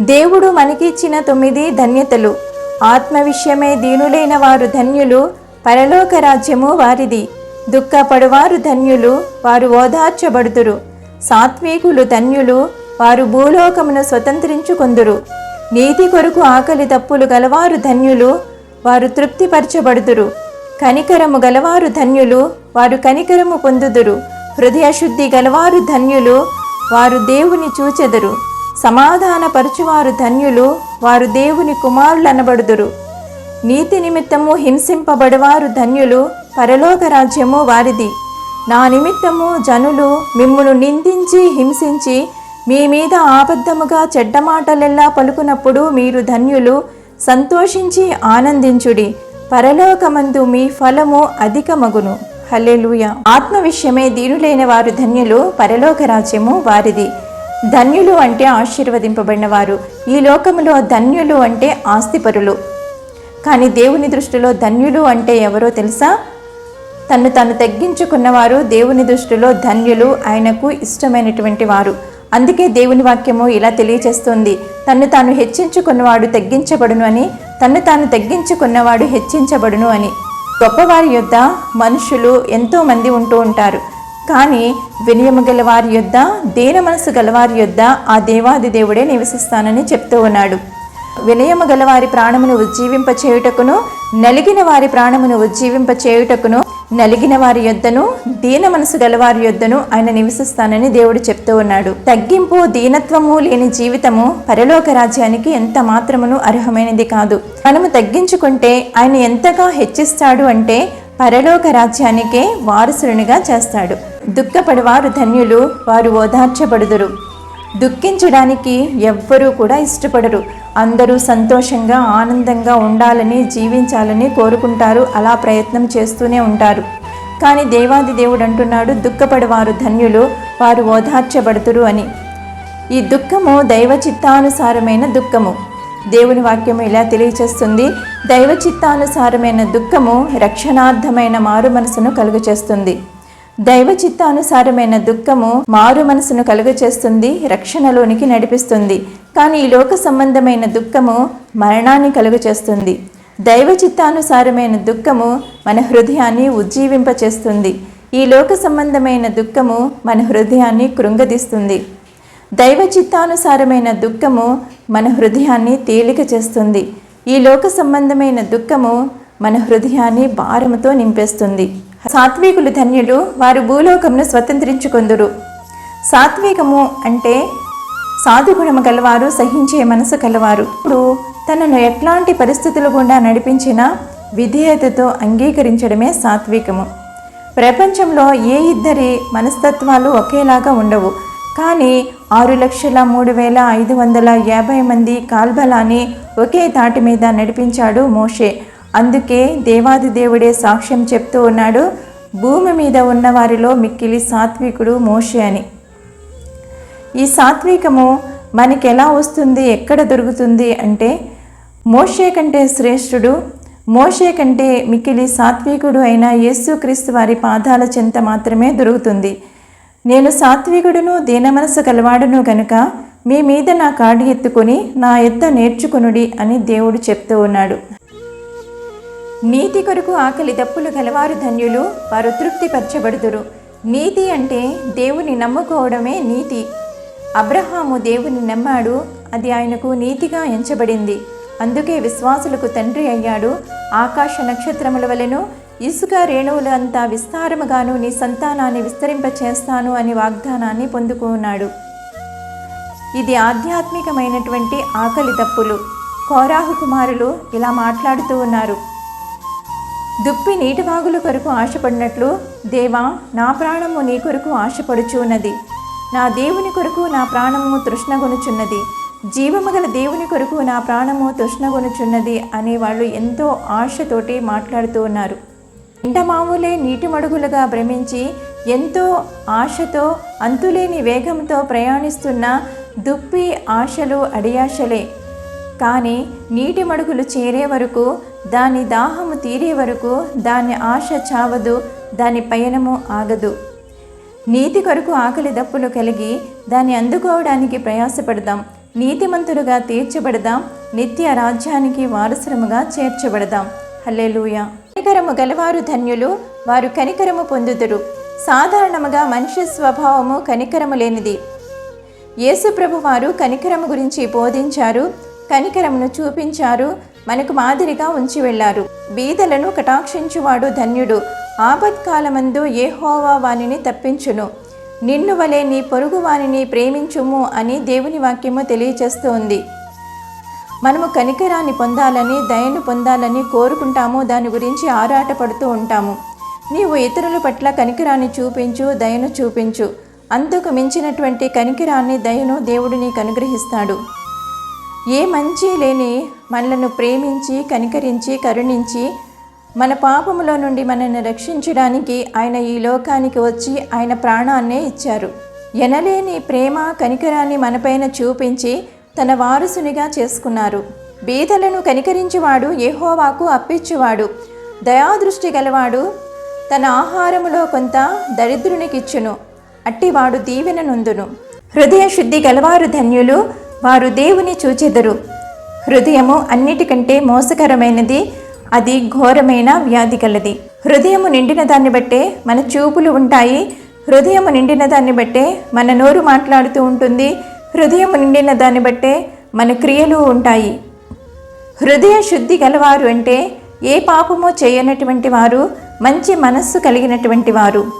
దేవుడు మనకిచ్చిన తొమ్మిది ధన్యతలు. ఆత్మ విషయమే దీనులైన వారు ధన్యులు పరలోక రాజ్యము వారిది. దుఃఖపడువారు ధన్యులు వారు ఓదార్చబడుతురు సాత్వికులు ధన్యులు వారు భూలోకమును స్వతంత్రించుకొందురు. నీతి కొరకు ఆకలి తప్పులు గలవారు ధన్యులు వారు తృప్తిపరచబడుదురు. కనికరము గలవారు ధన్యులు వారు కనికరము పొందుదురు. హృదయశుద్ధి గలవారు ధన్యులు వారు దేవుని చూచెదరు. సమాధానపరచువారు ధన్యులు వారు దేవుని కుమారులనబడుదురు. నీతి నిమిత్తము హింసింపబడవారు ధన్యులు పరలోక రాజ్యము వారిది. నా నిమిత్తము జనులు మిమ్మును నిందించి హింసించి మీ మీద ఆబద్ధముగా చెడ్డ మాటలెల్లా పలుకునప్పుడు మీరు ధన్యులు సంతోషించి ఆనందించుడి. పరలోకమందు మీ ఫలము అధికమగును. హల్లెలూయ. ఆత్మ విషయమే దీనులైన వారు ధన్యులు పరలోక రాజ్యము వారిది. ధన్యులు అంటే ఆశీర్వదింపబడిన వారు ఈ లోకములో ధన్యులు అంటే ఆస్తిపరులు. కానీ దేవుని దృష్టిలో ధన్యులు అంటే ఎవరో తెలుసా? తను తను తగ్గించుకున్నవారు దేవుని దృష్టిలో ధన్యులు ఆయనకు ఇష్టమైనటువంటి వారు. అందుకే దేవుని వాక్యము ఇలా తెలియచేస్తుంది. తన్ను తాను హెచ్చించుకున్నవాడు తగ్గించబడును అని తన్ను తాను తగ్గించుకున్నవాడు హెచ్చించబడును అని. గొప్పవారి యొద్ద మనుషులు ఎంతోమంది ఉంటూ ఉంటారు. కానీ వినయము గలవారి యొద్ద మనసు గలవారి యొద్ద ఆ దేవాది దేవుడే నివసిస్తానని చెప్తూ ఉన్నాడు. వినయము గలవారి ప్రాణమును ఉజ్జీవింప చేయుటకును నలిగిన వారి ప్రాణమును ఉజ్జీవింప చేయుటకును నలిగిన వారి యొద్దను దీన మనసు గలవారి యొద్దను ఆయన నివసిస్తానని దేవుడు చెప్తూ ఉన్నాడు. తగ్గింపు దీనత్వము లేని జీవితము పరలోక రాజ్యానికి ఎంత మాత్రమును అర్హమైనది కాదు. మనము తగ్గించుకుంటే ఆయన ఎంతగా హెచ్చిస్తాడు అంటే పరలోక రాజ్యానికే వారసునిగా చేస్తాడు. దుఃఖపడివారు ధన్యులు వారు ఓదార్చబడుదురు. దుఃఖించడానికి ఎవ్వరూ కూడా ఇష్టపడరు. అందరూ సంతోషంగా ఆనందంగా ఉండాలని జీవించాలని కోరుకుంటారు అలా ప్రయత్నం చేస్తూనే ఉంటారు. కానీ దేవాది దేవుడు అంటున్నాడు దుఃఖపడివారు ధన్యులు వారు ఓదార్చబడుతురు అని. ఈ దుఃఖము దైవ చిత్తానుసారమైన దుఃఖము. దేవుని వాక్యము ఇలా తెలియచేస్తుంది దైవ చిత్తానుసారమైన దుఃఖము రక్షణార్థమైన మారు మనసును కలుగచేస్తుంది. దైవ చిత్తానుసారమైన దుఃఖము మారు మనసును కలుగచేస్తుంది రక్షణలోనికి నడిపిస్తుంది. కానీ ఈ లోక సంబంధమైన దుఃఖము మరణాన్ని కలుగచేస్తుంది. దైవ చిత్తానుసారమైన దుఃఖము మన హృదయాన్ని ఉజ్జీవింపచేస్తుంది. ఈ లోక సంబంధమైన దుఃఖము మన హృదయాన్ని కృంగదీస్తుంది. దైవ చిత్తానుసారమైన దుఃఖము మన హృదయాన్ని తేలిక చేస్తుంది ఈ లోక సంబంధమైన దుఃఖము మన హృదయాన్ని భారముతో నింపేస్తుంది. సాత్వికులు ధన్యులు వారు భూలోకమును స్వతంత్రించుకొందురు. సాత్వికము అంటే సాధుగుణము గలవారు సహించే మనసు కలవారు ఇప్పుడు తనను ఎట్లాంటి పరిస్థితులు గుండా నడిపించినా విధేయతతో అంగీకరించడమే సాత్వికము. ప్రపంచంలో ఏ ఇద్దరి మనస్తత్వాలు ఒకేలాగా ఉండవు. కానీ ఆరు లక్షల మూడు వేల ఐదు వందల యాభై మంది కాల్బలాన్ని ఒకే తాటి మీద నడిపించాడు మోషే. అందుకే దేవాది దేవుడే సాక్ష్యం చెప్తూ ఉన్నాడు భూమి మీద ఉన్నవారిలో మిక్కిలి సాత్వికుడు మోషే అని. ఈ సాత్వికము మనకి ఎలా వస్తుంది ఎక్కడ దొరుకుతుంది అంటే మోషే కంటే శ్రేష్ఠుడు మోషే కంటే మిక్కిలి సాత్వికుడు అయిన యేసుక్రీస్తు వారి పాదాల చెంత మాత్రమే దొరుకుతుంది. నేను సాత్వికుడును దీనమనసు కలవాడును కనుక మీ మీద నా కాడి ఎత్తుకొని నా ఎద్ద నేర్చుకొనుడి అని దేవుడు చెప్తూ ఉన్నాడు. నీతి కొరకు ఆకలి దప్పులు గలవారు ధన్యులు వారు తృప్తిపరచబడుదురు. నీతి అంటే దేవుని నమ్ముకోవడమే నీతి. అబ్రహాము దేవుని నమ్మాడు అది ఆయనకు నీతిగా ఎంచబడింది. అందుకే విశ్వాసులకు తండ్రి అయ్యాడు. ఆకాశ నక్షత్రముల వలెను ఇసుక రేణువులు అంతా విస్తారముగాను నీ సంతానాన్ని విస్తరింపచేస్తాను అని వాగ్దానాన్ని పొందుకున్నాడు ఇది ఆధ్యాత్మికమైనటువంటి ఆకలి తప్పులు కోరాహు కుమారులు ఇలా మాట్లాడుతూ ఉన్నారు. దుప్పి నీటివాగుల కొరకు ఆశపడినట్లు దేవా నా ప్రాణము నీ కొరకు ఆశపడుచున్నది. నా దేవుని కొరకు నా ప్రాణము తృష్ణగొనుచున్నది. జీవము గల దేవుని కొరకు నా ప్రాణము తృష్ణగొనుచున్నది అనే వాళ్ళు ఎంతో ఆశతోటి మాట్లాడుతూ ఉన్నారు. ఇంటమావులే నీటి మడుగులుగా భ్రమించి ఎంతో ఆశతో అంతులేని వేగంతో ప్రయాణిస్తున్న దుప్పి ఆశలు అడియాశలే. కానీ నీటి మడుగులు చేరే వరకు దాని దాహము తీరే వరకు దాని ఆశ చావదు దాని పయనము ఆగదు. నీతి కొరకు ఆకలి దప్పులు కలిగి దాన్ని అందుకోవడానికి ప్రయాసపడదాం. నీతిమంతులుగా తీర్చబడదాం. నిత్య రాజ్యానికి వారసులముగా చేర్చబడదాం. హల్లెలూయ. కనికరము గలవారు ధన్యులు వారు కనికరము పొందుదురు. సాధారణముగా మనిషి స్వభావము కనికరము లేనిది. యేసుప్రభు వారు కనికరము గురించి బోధించారు కనికరమును చూపించారు మనకు మాదిరిగా ఉంచి వెళ్ళారు. బీదలను కటాక్షించువాడు ధన్యుడు. ఆపత్కాలమందు ఏహోవా వానిని తప్పించును. నిన్ను వలె నీ పొరుగు వానిని ప్రేమించుము అని దేవుని వాక్యము తెలియచేస్తూ ఉంది మనము కనికరాన్ని పొందాలని దయను పొందాలని కోరుకుంటాము. దాని గురించి ఆరాటపడుతూ ఉంటాము. నీవు ఇతరుల పట్ల కనికరాన్ని చూపించు దయను చూపించు. అంతకు మించినటువంటి కనికరాన్ని దయను దేవుడు నీకు అనుగ్రహిస్తాడు. ఏ మంచి లేని మనలను ప్రేమించి కనికరించి కరుణించి మన పాపములో నుండి మనల్ని రక్షించడానికి ఆయన ఈ లోకానికి వచ్చి ఆయన ప్రాణాన్నే ఇచ్చారు. ఎనలేని ప్రేమ కనికరాన్ని మనపైన చూపించి తన వారసునిగా చేసుకున్నారు. బీదలను కనికరించేవాడు ఏహోవాకు అప్పిచ్చువాడు దయాదృష్టి గలవాడు తన ఆహారములో కొంత దరిద్రునికిచ్చును అట్టివాడు దీవెన నొందును. హృదయ శుద్ధి గలవారు ధన్యులు వారు దేవుని చూచెదరు. హృదయము అన్నిటికంటే మోసకరమైనది అది ఘోరమైన వ్యాధి కలది. హృదయము నిండిన దాన్ని బట్టే మన చూపులు ఉంటాయి. హృదయము నిండిన దాన్ని బట్టే మన నోరు మాట్లాడుతూ ఉంటుంది. హృదయము నిండిన దాన్ని బట్టే మన క్రియలు ఉంటాయి. హృదయ శుద్ధి గలవారు అంటే ఏ పాపమో చేయనటువంటి వారు మంచి మనస్సు కలిగినటువంటి వారు.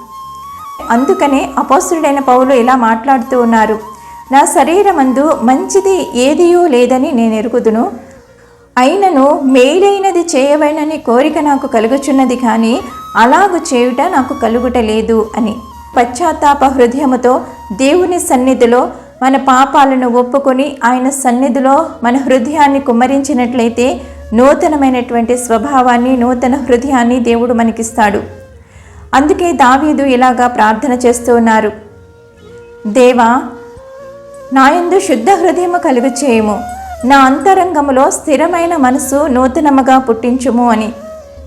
అందుకనే అపోసుడైన పౌలు ఇలా మాట్లాడుతూ ఉన్నారు. నా శరీరమందు మంచిది ఏదియూ లేదని నేను ఎరుగుదును. అయినను మేలైనది చేయవైనని కోరిక నాకు కలుగుచున్నది కానీ అలాగు చేయుట నాకు కలుగుట లేదు అని. పశ్చాత్తాప హృదయముతో దేవుని సన్నిధిలో మన పాపాలను ఒప్పుకొని ఆయన సన్నిధిలో మన హృదయాన్ని కుమ్మరించినట్లయితే నూతనమైనటువంటి స్వభావాన్ని నూతన హృదయాన్ని దేవుడు మనకిస్తాడు. అందుకే దావీదు ఇలాగా ప్రార్థన చేస్తూ ఉన్నారు. దేవా నాయందు శుద్ధ హృదయము కలుగు చేయము నా అంతరంగములో స్థిరమైన మనసు నూతనముగా పుట్టించుము అని.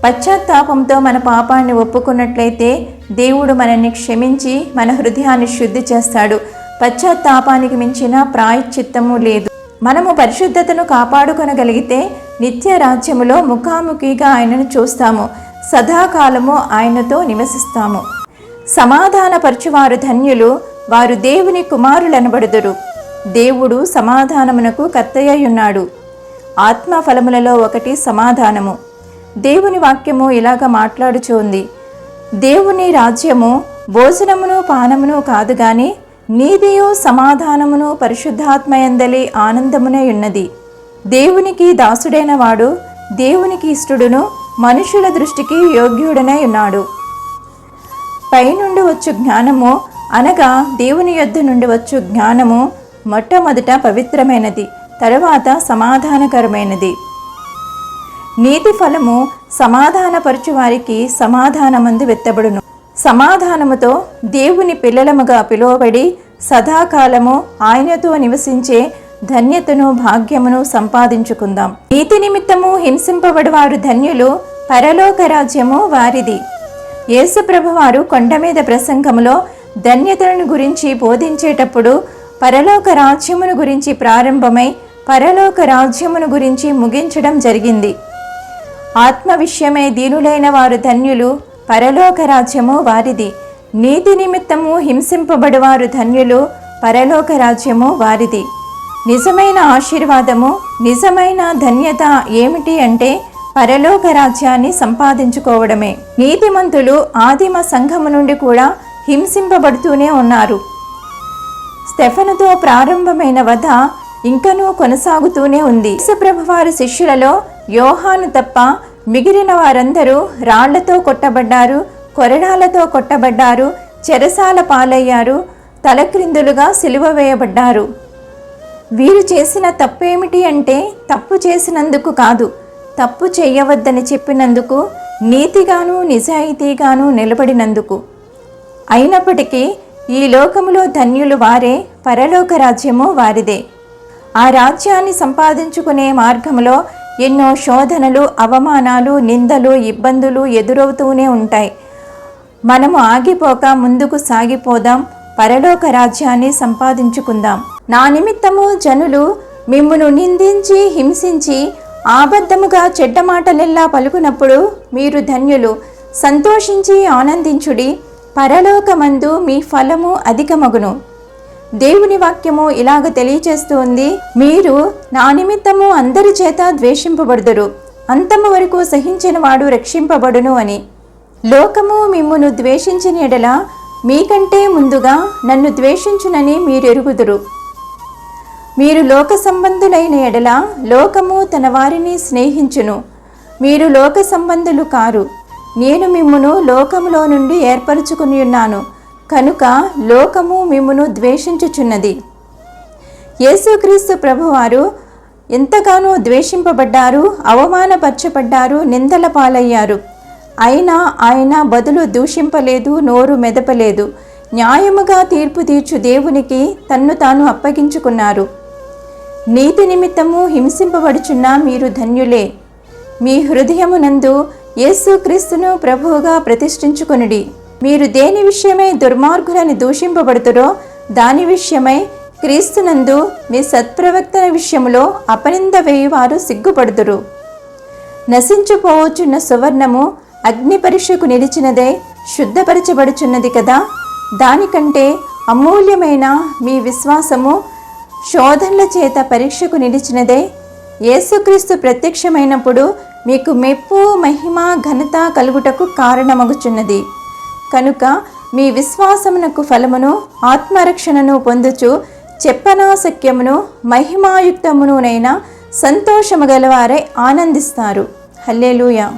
పశ్చాత్తాపంతో మన పాపాన్ని ఒప్పుకున్నట్లయితే దేవుడు మనల్ని క్షమించి మన హృదయాన్ని శుద్ధి చేస్తాడు. పశ్చాత్తాపానికి మించిన ప్రాయశ్చిత్తము లేదు. మనము పరిశుద్ధతను కాపాడుకొనగలిగితే నిత్య రాజ్యములో ముఖాముఖిగా ఆయనను చూస్తాము. సదాకాలము ఆయనతో నివసిస్తాము. సమాధానపరచువారు ధన్యులు వారు దేవుని కుమారులనబడుదురు. దేవుడు సమాధానమునకు కర్తయ్యున్నాడు. ఆత్మ ఫలములలో ఒకటి సమాధానము. దేవుని వాక్యము ఇలాగ మాట్లాడుచుంది. దేవుని రాజ్యము భోజనమును పానమును కాదు గాని నీదియు సమాధానమును పరిశుద్ధాత్మయందలి ఆనందమునే ఉన్నది. దేవునికి దాసుడైన వాడు దేవునికి ఇష్టడును మనుషుల దృష్టికి యోగ్యుడనై ఉన్నాడు. పైనుండి వచ్చు జ్ఞానము అనగా దేవుని యొద్ద నుండి వచ్చు జ్ఞానము మొట్టమొదట పవిత్రమైనది తరువాత సమాధానకరమైనది. నీతి ఫలము సమాధానపరచు వారికి సమాధానమందు వెత్తబడును. సమాధానముతో దేవుని పిల్లలముగా పిలువబడి సదాకాలము ఆయనతో నివసించే ధన్యతను భాగ్యమును సంపాదించుకుందాం. నీతి నిమిత్తము హింసింపబడివారు ధన్యులు పరలోక రాజ్యము వారిది. యేసుప్రభు వారు కొండ మీద ప్రసంగములో ధన్యతలను గురించి బోధించేటప్పుడు పరలోక రాజ్యమును గురించి ప్రారంభమై పరలోక రాజ్యమును గురించి ముగించడం జరిగింది. ఆత్మ విషయమై దీనులైన వారు ధన్యులు పరలోక రాజ్యము వారిది. నీతి నిమిత్తము హింసింపబడివారు ధన్యులు పరలోక రాజ్యము వారిది. నిజమైన ఆశీర్వాదము నిజమైన ధన్యత ఏమిటి అంటే పరలోక రాజ్యాన్ని సంపాదించుకోవడమే. నీతిమంతులు ఆదిమ సంఘము నుండి కూడా హింసింపబడుతూనే ఉన్నారు. స్టెఫనుతో ప్రారంభమైన వధ ఇంకనూ కొనసాగుతూనే ఉంది. యేసుప్రభువారి శిష్యులలో యోహాను తప్ప మిగిలిన వారందరూ రాళ్ళతో కొట్టబడ్డారు కొరడాలతో కొట్టబడ్డారు చెరసాల పాలయ్యారు తలక్రిందులుగా సిలువ వేయబడ్డారు. వీరు చేసిన తప్పేమిటి అంటే తప్పు చేసినందుకు కాదు తప్పు చేయవద్దని చెప్పినందుకు నీతిగాను నిజాయితీగాను నిలబడినందుకు. అయినప్పటికీ ఈ లోకములో ధన్యులు వారే పరలోక రాజ్యము వారిదే. ఆ రాజ్యాన్ని సంపాదించుకునే మార్గంలో ఎన్నో శోధనలు అవమానాలు నిందలు ఇబ్బందులు ఎదురవుతూనే ఉంటాయి. మనము ఆగిపోక ముందుకు సాగిపోదాం పరలోక రాజ్యాన్ని సంపాదించుకుందాం. నా నిమిత్తము జనులు మిమ్మును నిందించి హింసించి ఆబద్ధముగా చెడ్డ మాటలెల్లా పలుకునప్పుడు మీరు ధన్యులు. సంతోషించి ఆనందించుడి. పరలోకమందు మీ ఫలము అధికమగును. దేవుని వాక్యము ఇలాగ తెలియచేస్తుంది మీరు నా నిమిత్తము అందరి చేత ద్వేషింపబడుదురు అంతము వరకు సహించిన వాడు రక్షింపబడును అని. లోకము మిమ్మును ద్వేషించిన ఎడల మీకంటే ముందుగా నన్ను ద్వేషించునని మీరు ఎరుగుదురు మీరు లోక సంబంధులైన ఎడల లోకము తన వారిని స్నేహించును. మీరు లోక సంబంధులు కారు. నేను మిమ్మును లోకములో నుండి ఏర్పరచుకుని ఉన్నాను. కనుక లోకము మిమ్మును ద్వేషించుచున్నది. యేసుక్రీస్తు ప్రభువారు ఎంతగానో ద్వేషింపబడ్డారు అవమానపరచబడ్డారు నిందల పాలయ్యారు. అయినా ఆయన బదులు దూషింపలేదు నోరు మెదపలేదు. న్యాయముగా తీర్పు తీర్చు దేవునికి తన్ను తాను అప్పగించుకున్నారు. నీతి నిమిత్తము హింసింపబడుచున్న మీరు ధన్యులే. మీ హృదయమునందు యేసుక్రీస్తును ప్రభువుగా ప్రతిష్ఠించుకొనుడి. మీరు దేని విషయమై దుర్మార్గులని దూషింపబడుతురో దాని విషయమై క్రీస్తునందు మీ సత్ప్రవర్తన విషయములో అపనింద వేయువారు సిగ్గుపడుదురు. నశించుపోవచ్చున్న సువర్ణము అగ్ని పరీక్షకు నిలిచినదే శుద్ధపరచబడుచున్నది కదా. దానికంటే అమూల్యమైన మీ విశ్వాసము శోధనల చేత పరీక్షకు నిలిచినదే. యేసుక్రీస్తు ప్రత్యక్షమైనప్పుడు మీకు మెప్పు మహిమ ఘనత కలుగుటకు కారణమగుచున్నది. కనుక మీ విశ్వాసమునకు ఫలమును ఆత్మరక్షణను పొందుచు చెప్పనాశక్యమును మహిమాయుక్తమునునైన సంతోషము గలవారై ఆనందిస్తారు. హల్లెలూయా.